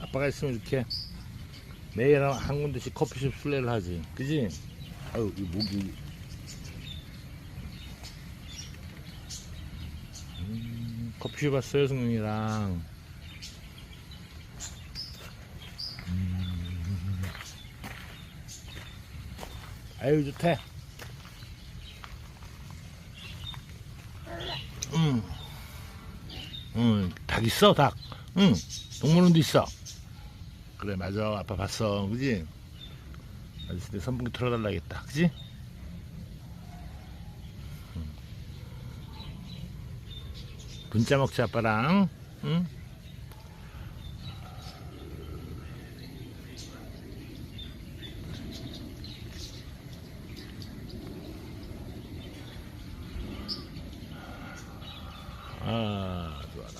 아빠가 있으면 이렇게 매일 한- 한 군데씩 커피숍 순례를 하지. 그지? 아유, 이 목이. 음, 커피숍 왔어요, 승용이랑. 음. 아유, 좋대. 응. 응, 닭 있어, 닭. 응, 동물원도 있어. 그래 맞아 아빠 봤어 그지? 아저씨 내 선풍기 틀어달라겠다 그지? 분짜 먹자 아빠랑 응? 아 좋아라